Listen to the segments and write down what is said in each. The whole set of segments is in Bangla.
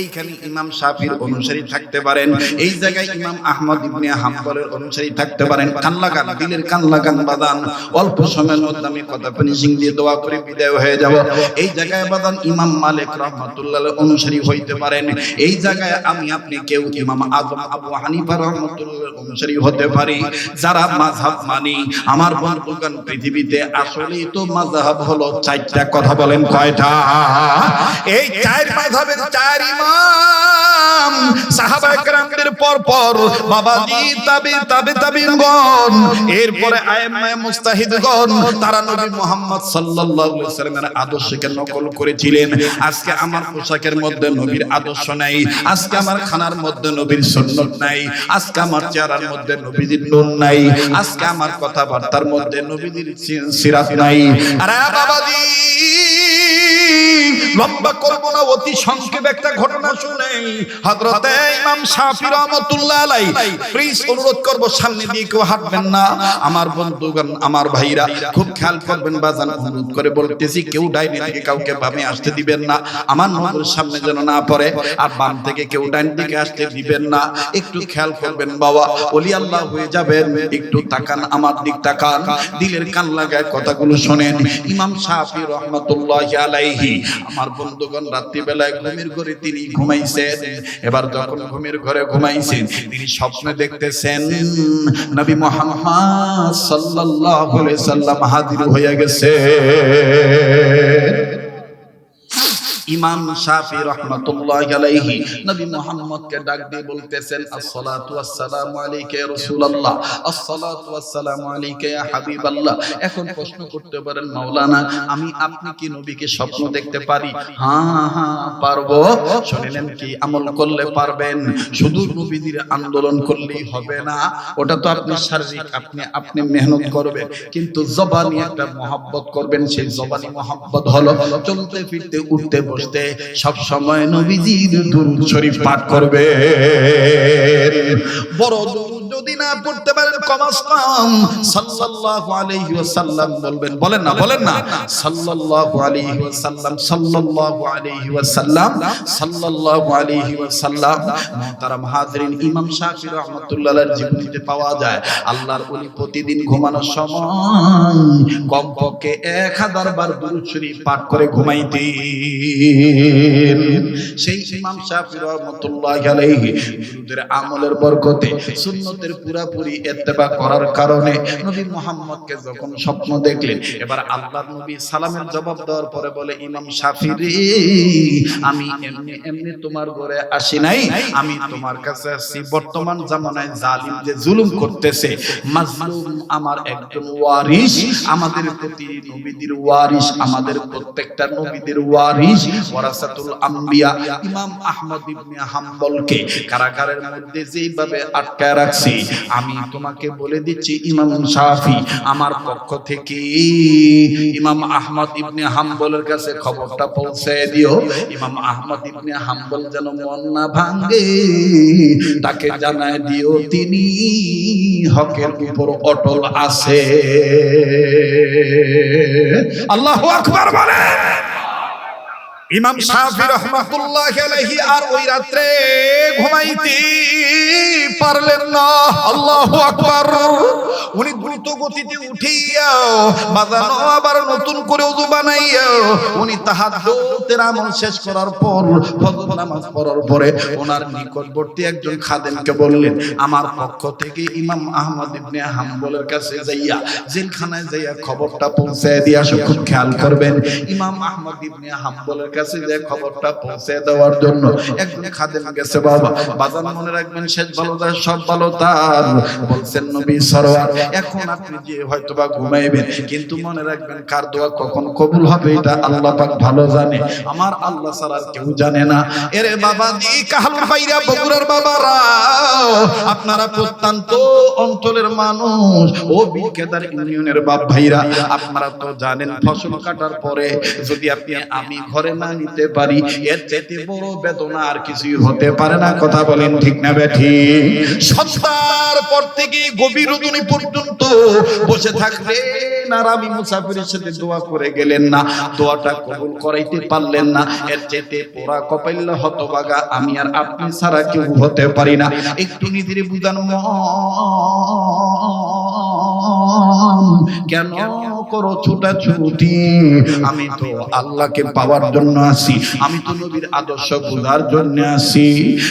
এইখানে ইমাম শাফির অনুসারী থাকতে পারেন, এই জায়গায় ইমাম আহমদ ইবনে হাম্বলের অনুসারী থাকতে পারেন। কান লাগান, দিলের কান লাগান বাদান, অল্প সময়ের মধ্যে আমি কথা ফিনিশিং দিয়ে দোয়া করে বিদায় হয়ে যাব। এই জায়গায় বাদান ইমাম মালিক রহমতুল্লাহ অনুসারী হইতে পারেন। এই জায়গায় আমি আপনি কেউ, ইমাম আজম আবু হানিফা রহমতুল্লাহ অনুসারী হতে পারি। যারা মাযহাব মানি, আমার বন্ধুগণ পৃথিবীতে আসলেই তো মাযহাব হলো চারটা কথা বলেন কয়টা? এই চার মাযহাবের চার ইমাম সাহাবা একরামদের পর পর বাবাজি তাবে তাবে, তাবিনগণ, এরপরে আয়েমায়ে মুস্তাহিদগণ, তারা নবী মুহাম্মদ সাল্লাল্লাহু আলাইহি সাল্লামের আদর্শকে নকল করেছিলেন। আজকে আমার পোশাকের মধ্যে নবীর আদর্শ নাই। আজকে আমার খানার মধ্যে নবীর সুন্নাত নাই। আজকে আমার চেহারার মধ্যে নবীজির নূর নাই। আজকে আমার কথাবার্তার মধ্যে নবীজির সিরাত নাই। আরে বাবাজি! লম্বা করব না, অতি সংক্ষেপ একটা ঘটনা শুনে হযরতে ইমাম শাফি রহমাতুল্লাহ আলাই প্লিজ অনুরোধ করব, সামনে দিয়ে কেউ হাঁটবেন না। আমার বন্ধুগণ, আমার ভাইরা, খুব খেয়াল করবেন, বাজান অনুরোধ করে বলতেছি, কেউ ডাইনি থেকে কাউকে বামে আসতে দিবেন না। আমার নজরের সামনে যেন না পড়ে, আর বাম থেকে কেউ ডাইন দিকে আসতে দিবেন না। একটু খেয়াল করবেন, বাবা ওলি আল্লাহ হয়ে যাবেন। একটু তাকান, আমার দিক তাকান। দিলের কান লাগায় কথাগুলো শোনেন। ইমাম শাফি রহমাতুল্লাহ আলাইহি আমার বন্ধুগণ রাত্রিবেলায় ঘুমের ঘরে তিনি ঘুমাইছেন। এবার যখন ঘুমের ঘরে ঘুমাইছেন, তিনি স্বপ্নে দেখতেছেন, নবী মুহাম্মদ সাল্লাল্লাহু আলাইহি সাল্লাম হাজির হয়ে গেছে। ইমাম শাফি রহমাতুল্লাহ আলাইহি নবী মুহাম্মদকে ডাক দিয়ে বলতেছেন, আসসালাতু ওয়াসসালামু আলাইকা ইয়া রাসূলুল্লাহ, আসসালাতু ওয়াসসালামু আলাইকা ইয়া হাবিবাল্লাহ। এখন প্রশ্ন করতে পারেন, মাওলানা, আমি আপনি কি নবীকে স্বপ্ন দেখতে পারি? হ্যাঁ হ্যাঁ পারব। শুনলেন কি আমল করলে পারবেন, শুধু নবীদের আন্দোলন করলেই হবে না, ওটা তো আপনি শারীরিক, আপনি আপনি মেহনত করবেন, কিন্তু জবানি একটা মহব্বত করবেন, সেই জবানি মহব্বত হলো চলতে ফিরতে, উঠতে বসতে সব সময় নবীজির দুরুদ শরীফ পাঠ করবে বড় যদি না পড়তে পারেন কমাস কম সাল্লাল্লাহু আলাইহি ওয়াসাল্লাম বলবেন, বলেন না বলেন না। সাল্লাল্লাহু আলাইহি ওয়াসাল্লাম, সাল্লাল্লাহু আলাইহি ওয়াসাল্লাম, সাল্লাল্লাহু আলাইহি ওয়াসাল্লাম। মুহতারাম হাজিরিন, ইমাম শাফি রাহমাতুল্লাহ আলাইহির জীবনীতে পাওয়া যায়, আল্লাহর ওলি প্রতিদিন ঘুমানোর সময় কমপক্ষে 1000 বার দুরূদ শরীফ পাঠ করে ঘুমাইতেন। সেই ইমাম শাফি রাহমাতুল্লাহ আলাইহি দুরূদের আমলের বরকতে সুন্নতের পুরাপুরি ইত্তেবা করার কারণে নবী মুহাম্মদকে যখন স্বপ্ন দেখলেন, এবার আল্লাহর নবী সালামের জবাব দেওয়ার পরে বলে, ইমাম শাফি রে, আমি এমনি এমনি তোমার ঘরে আসি নাই, আমি তোমার কাছে আসছি বর্তমান জামানায় জালিম যে জুলুম করতেছে, মাজলুম আমার একজন ওয়ারিস আমাদের প্রতি নবীদের ওয়ারিস আমাদের প্রত্যেকটা নবীদের ওয়ারিস ওয়ারাসাতুল আম্বিয়া, ইমাম আহমদ ইবনে হাম্বলকে কারাগারের মধ্যে যেইভাবে আটকায় রাখছি আমি তোমাকে বলে দিচ্ছি ইমাম শাফি আমার পক্ষ থেকে ইমাম আহমদ ইবনে হাম্বলের কাছে খবরটা পৌঁছে দিও। ইমাম আহমদ ইবনে হাম্বল যেন মন না ভাঙ্গে তাকে জানায় দিও, তিনি হকের উপর অটল আছে। আল্লাহু আকবার বলে ইমাম শাফি রহমাতুল্লাহ আলাইহি আর ওই রাত্রে ঘুমাইতে পারলেন না। আল্লাহু আকবার। উনি দ্রুত গতিতে উঠিয়া বাজানো আবার নতুন করে ওযু বানাইয়া উনি তাহাজ্জুদের আমল শেষ করার পর ফজর নামাজ পড়ার পরে ওনার নিকটবর্তী একজন খাদেমকে বললেন আমার পক্ষ থেকে ইমাম আহমদ ইবনে হাম্বলের কাছে যাইয়া জেলখানায় যাইয়া খবরটা পৌঁছে দিয়ে আসো খুব খেয়াল করবেন। ইমাম আহমদ ইবনে হাম্বলের কাছে যে খবরটা পৌঁছে দেওয়ার জন্য। একজন খাদেম গেছে বাবা। বাজার মনে রাখবেন শেষ ভালো তার সব ভালো তার বলছেন নবী সরওয়ার এখন আপনি যে হয়তোবা ঘুমাইবেন। কিন্তু মনে রাখবেন কার দোয়া কখন কবুল হবে এটা আল্লাহ পাক ভালো জানে। আমার আল্লাহ ছাড়া কেউ জানে না। এরে বাবা দি কাহাল ভাইরা বগুড়ার বাবারা। আপনারা প্রত্যন্ত অঞ্চলের মানুষ, ও বিক্রেতার ইউনিয়নের বাপ ভাইরা, আপনারা তো জানেন ফসল কাটার পরে যদি আপনি আমি ঘরে না নিতে পারি, এর চাইতে বড় বেদনা আর কিছুই হতে পারে না। কথা বলেন ঠিক না ব্যাঠি সন্ধ্যার পর থেকে গভীর রজনী পর্যন্ত বসে থাকবেন আর আমি মুসাফিরের সাথে দোয়া করে গেলেন না। দোয়াটা কবুল করাইতে পারলেন না। এর চেতে পোড়া কপাইল হতবাগা আমি আর আপনি ছাড়া কেউ হতে পারি না। একটু নিধিরে বুঝান কেন করো ছুটাছুটি? আমি তো আল্লাহকে পাওয়ার জন্য আসি। আমি তো নবীর আদর্শ বোঝার জন্য আসি।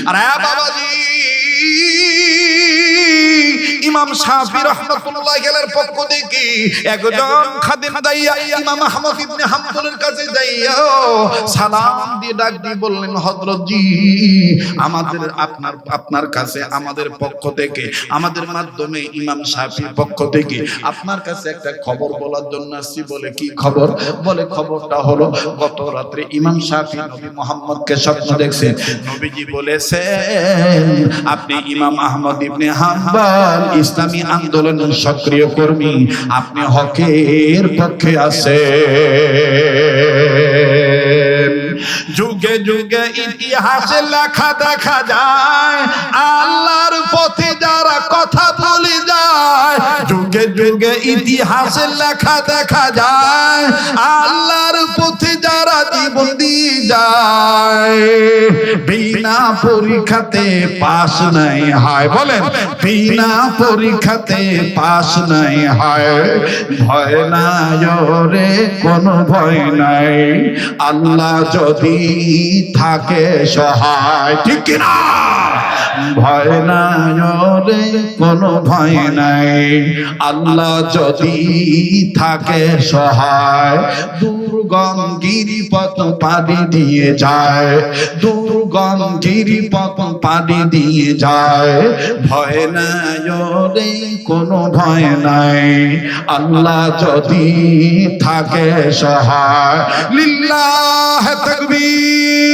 আরে বাবাজি! ইমাম শাফি রহমাতুল্লাহ আলাইহির পক্ষ থেকে একজন খাদেম দাইয়া ইমাম আহমদ ইবনে হাম্বলের কাছে যাইয়া সালাম দিয়ে ডাক দিয়ে বললেন হযরত জি আমাদের আপনার আপনার কাছে আমাদের পক্ষ থেকে আমাদের মাধ্যমে ইমাম শাফির পক্ষ থেকে আপনার কাছে একটা খবর বলার জন্য আসছি। বলে কি খবর? বলে খবরটা হলো গত রাত্রে ইমাম শাফি নবী মোহাম্মদকে স্বপ্ন দেখছেন। নবীজি বলেছেন আপনি ইমাম আহমদ ইবনে হাম্বল ইসলামী আন্দোলনের সক্রিয় কর্মী, আপনি হকের পক্ষে আছেন। যুগে যুগে ইতিহাসে লেখা দেখা যায়, আল্লাহর পথে যারা কথা বলে যায়, যুগে যুগে ইতিহাসে লেখা দেখা যায়, আল্লাহর পথে যারা জীবন দিয়ে যায়। বিনা পরীক্ষাতে পাস নাই হয়। বলেন, বিনা পরীক্ষাতে পাস নাই হয়। ভয় নাই রে কোনো ভয় নাই। আল্লাহ যদি থাকে সহায়। ঠিক কিনা? ভয় নাই কোনো ভয় নাই। আল্লাহ যদি থাকে সহায়, দুর্গম গিরিপথ পাড়ি দিয়ে যায়। দুর্গম গিরিপথ পাড়ি দিয়ে যায়। ভয় নাই কোনো ভয় নাই। আল্লাহ যদি থাকে সহায়, লিল্লাহ তাকবীর।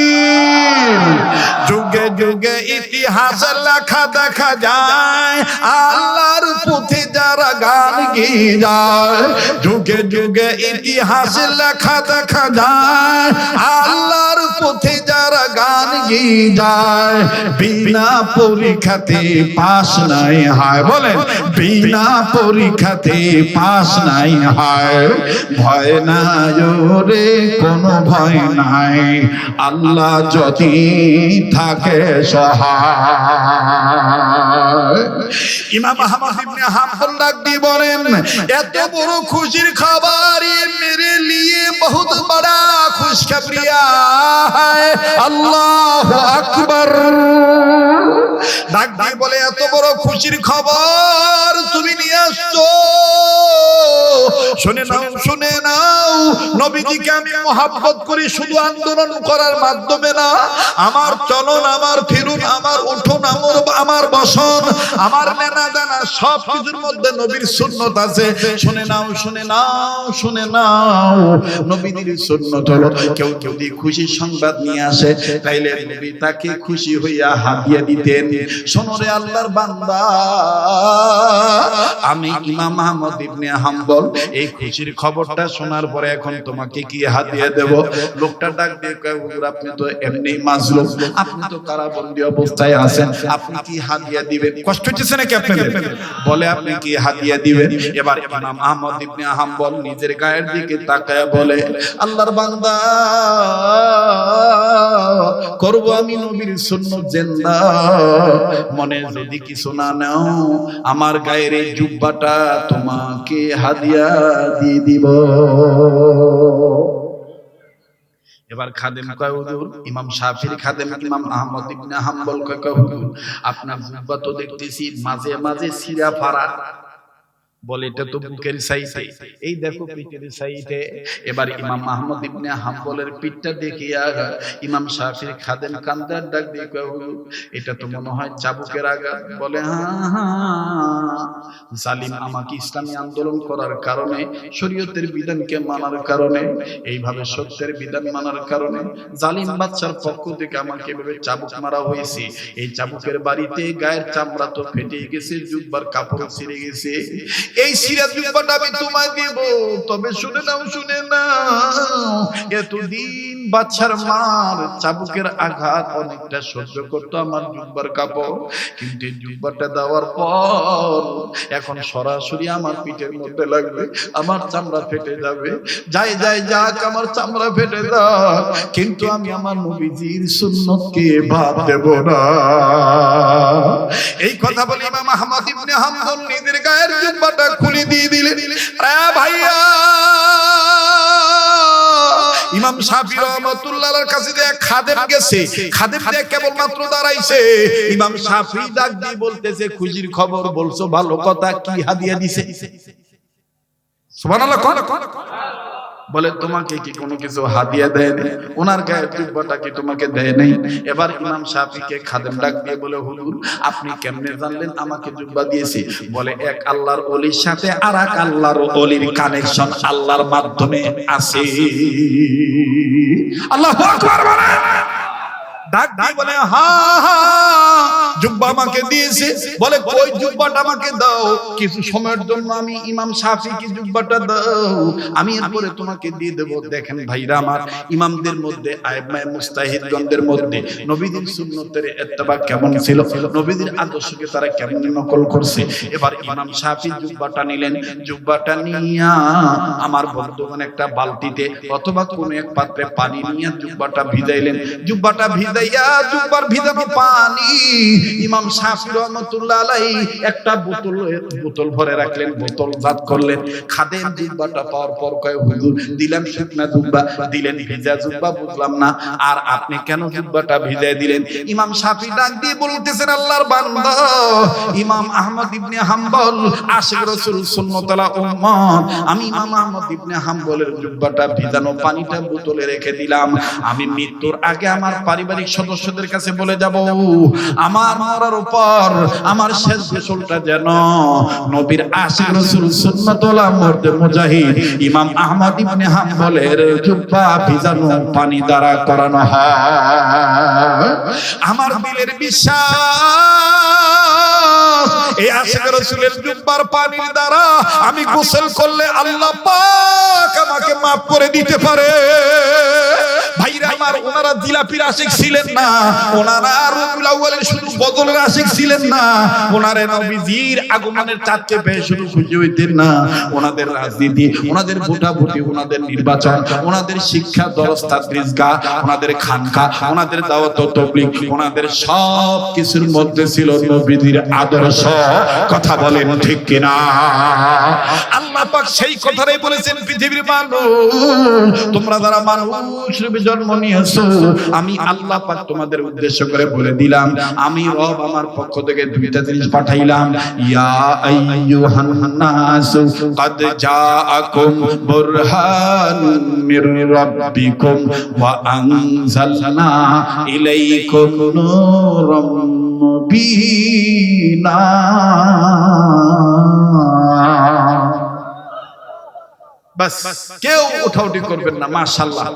যুগে যুগে ইতিহাস লেখা দেখা যায়, আল্লাহর পথে যারা গান গিয়ে যায়, যুগে যুগে ইতিহাস লেখা দেখা যায়, আল্লাহর পথে যারা গান গিয়ে যায়, বিনা পরীক্ষাতে পাস নাই হয়। বলেন, বিনা পরীক্ষাতে পাস নাই হয়। ভয় নাই রে কোনো ভয় নাই। আল্লাহ যদি থাকে সহায় ইমাম আহমদ ইবনে হাম্বল ডাক বলেন? এত বড় খুশির খাবার মেরে লিয়ে বহুত বড়া খুশখবরিয়া হ্যায় আল্লাহু আকবার। ডাক বলে, এত বড় খুশির খবর তুমি নিয়ে আসছো। শুনে নাও শুনে নাও। নবীজিকে আমি মহাব্বত করি, শুধু আন্দোলন করার মাধ্যমে না। আমার চলন, আমার ফিরুন, আমার উঠুন, আমার আমার বসন, আমার নেনা দানা সব কিছুর মধ্যে নবীর সুন্নত আছে। শুনে নাও শুনে নাও শুনে নাও। নবীদের সুন্নত হলো, কেউ কেউ যদি খুশির সংবাদ নিয়ে আসে, তাইলে নবী তাকে খুশি হইয়া হাদিয়া দিতেন। শোনো রে আল্লাহর বান্দা, আমি ইমাম আহমদ ইবনে হাম্বল, এই খুশির খবরটা শোনার পরে এখন তোমাকে কি হাদিয়া দেব। লোকটা ডাক দিয়ে আপনি তো এমনি মাজলুম। আপনি তো কারাবন্দী অবস্থায় আছেন। আপনি কি হাদিয়া দিবেন? কষ্ট হচ্ছে নাকি আপনাদের? বলে আপনি কি হাদিয়া দিবেন? এবার ইমাম আহমদ ইবনে হাম্বল নিজের গায়ের দিকে তাকায় বলে আল্লাহর বান্দা করব আমি নবীর সুন্নত জিন্দা। মনে যদি কিছু না নাও আমার গায়ের এই জুব্বাটা তোমাকে হাদিয়া দিয়ে দিব। এবার খাদেম কয় ইমাম শাফির খাদেম, ইমাম আহমদ ইবনে হাম্বল কয় আপনার তো দেখতেছি, মাঝে মাঝে সিরা ফাড়া বলে এটা তো বুকের সাইডে এই দেখো পিঠের সাইডে এবার ইমাম আহমদ ইবনে হাম্বলের পিঠটা দেখিয়া ইমাম শাফির খাদেম কান্দার ডাক দিয়ে এটা তো মনে হয় চাবুকের আগা বলে জালিম আমাকে ইসলামী আন্দোলন করার কারণে শরীয়তের বিধানকে মানার কারণে এইভাবে সত্যের বিধান মানার কারণে জালিম বাচ্চার পক্ষ থেকে আমাকে এভাবে চাবুক মারা হয়েছে। এই চাবুকের বাড়িতে গায়ের চামড়া তো ফেটে গেছে জুব্বার কাপড় ছিঁড়ে গেছে। এই সিরাত জুব্বাটা আমি তোমায় দেব। তবে শুনে নাও শুনে নাও। এতদিন বাচ্চার মার চাবুকের আঘাত অনেকটা সহ্য করতো আমার জুব্বার কাপড়। কিন্তু জুব্বাটা দেওয়ার পর এখন সরাসরি আমার পিঠের মধ্যে লাগবে, আমার চামড়া ফেটে যাবে। যাই যাই যাক, আমার চামড়া ফেটে যাক, কিন্তু আমি আমার নবীজির সুন্নতকে বাদ দেব না। এই কথা বলে ইমাম আহমদ ইবনে হাম্বল নিজের গায়ের জুব্বাটা খুলে দিয়ে দিলেন। আরে ভাইয়া! ইমাম শাফি রহমাতুল্লাহর কাছে যে খাদেম গেছে। খাদেম যে কেবল মাত্র দাঁড়াইছে। ইমাম শাফি ডাক দিয়ে বলতেছে খুশির খবর বলছো ভালো কথা কি হাদিয়া দিছে। সুবহানাল্লাহ কোন। বলে, তোমাকে কি কোনো কিছু হাদিয়া দেয় নাই? ওনার গায়ের জুব্বাটা কি তোমাকে দেয় নাই? এবার ইমাম শাফিকে খাদেম ডাক দিয়ে বলে, হুজুর, আপনি কেমনে জানলেন আমাকে জুব্বা দিয়েছি? বলে, এক আল্লাহর ওলির সাথে আর এক আল্লাহর ওলির কানেকশন আল্লাহর মাধ্যমে আছে। আল্লাহু আকবার বলে ডাক দিয়ে বলে, হা হা জুব্বা আমাকে দিয়েছে। বলে, কই জুব্বাটা আমাকে দাও? কিছু সময়ের জন্য আমি ইমাম শাফিকে জুব্বাটা দাও? আমি এরপরে তোমাকে দিয়ে দেব। দেখেন ভাইরা আমার, ইমামদের মধ্যে, আইমায়ে মুস্তাহিদগণদের মধ্যে, নবীদের সুন্নতের ইত্তেবা কেমন ছিল? নবীদের আদর্শকে তারা কেমন নকল করছে? এবার ইমাম শাফি জুব্বাটা নিলেন। জুব্বাটা নিয়া আমার বন্ধুগণ একটা বালতিতে অথবা কোন এক পাত্রে পানি নিয়ে জুব্বাটা ভিজাইলেন। জুব্বাটা ভিজাইয়া, জুব্বার ভিজানো পানি। ইমাম রহমাতুল্লাহ আলাইহি একটা বোতল বোতল ভরে রাখলেন, বোতল জাত করলেন। জুব্বাটা পর কয়, হুজুর শুকনা জুব্বা। দিলেন, ভিজা জুব্বা বুঝলাম না। আর আপনি কেন জুব্বাটা ভিজাই দিলেন? ইমাম ডাক দিয়ে বলতেছেন, আল্লাহর বান্দা, ইমাম আহমদ ইবনে হাম্বল আশিক রাসূল সুন্নাতুল্লাহ উম্মত আমি ইমাম আহমদ ইবনে হাম্বলের জুব্বাটা ভিজানো পানিটা বোতলে রেখে দিলাম। আমি মৃত্যুর আগে আমার পারিবারিক সদস্যদের কাছে বলে যাব। আমার মরার উপর, আমার শেষ গোসলটা যেন নবীর আশিক রাসূল সুন্নাতুল্লাহ মর্দে মুজাহিদ ইমাম আহমদ ইবনে হাম্বলের জুব্বা ভিজানো পানি দ্বারা করানো হয়। আমার দিলের বিশ্বাস, এই আশিক রসুলের জুব্বার পানির দ্বারা আমি গোসল করলে আল্লাহ পাক আমাকে মাফ করে দিতে পারে। ভাইরা আমার, ওনারা জিলাপির আশিক ছিলেন না। ওনারা রবিউল আউয়ালের শুধু বদলের আশিক ছিলেন না। ওনারে নবীজির আগমনের চাঁদকে পেয়ে শুধু খুশি হইতেন না। ওনাদের রাজনীতি, ওনাদের ভোটাভুটি, ওনাদের নির্বাচন, ওনাদের শিক্ষা দরস্তা ত্রিজগা ওনাদের খানকা, ওনাদের দাওয়াত ও তবলিগ, ওনাদের সব কিছুর মধ্যে ছিল নবীজির আদর্শ। কথা বলেন ঠিক কিনা? পাক সেই কথাটাই বলেছেন পৃথিবীর মানুষ তোমরা যারা মানুষ রূপে জন্ম নিয়েছো আমি আল্লাহ পাক তোমাদের উদ্দেশ্য করে বলে দিলাম আমি রব আমার পক্ষ থেকে দুইটা জিনিস পাঠাইলাম ইয়া আইয়ুহান নাস قد جاءكم برهان من ربكم وأنزلنا إليكم نورا مبينا বাস কেউ উঠাউটি করবেন না মাশাআল্লাহ।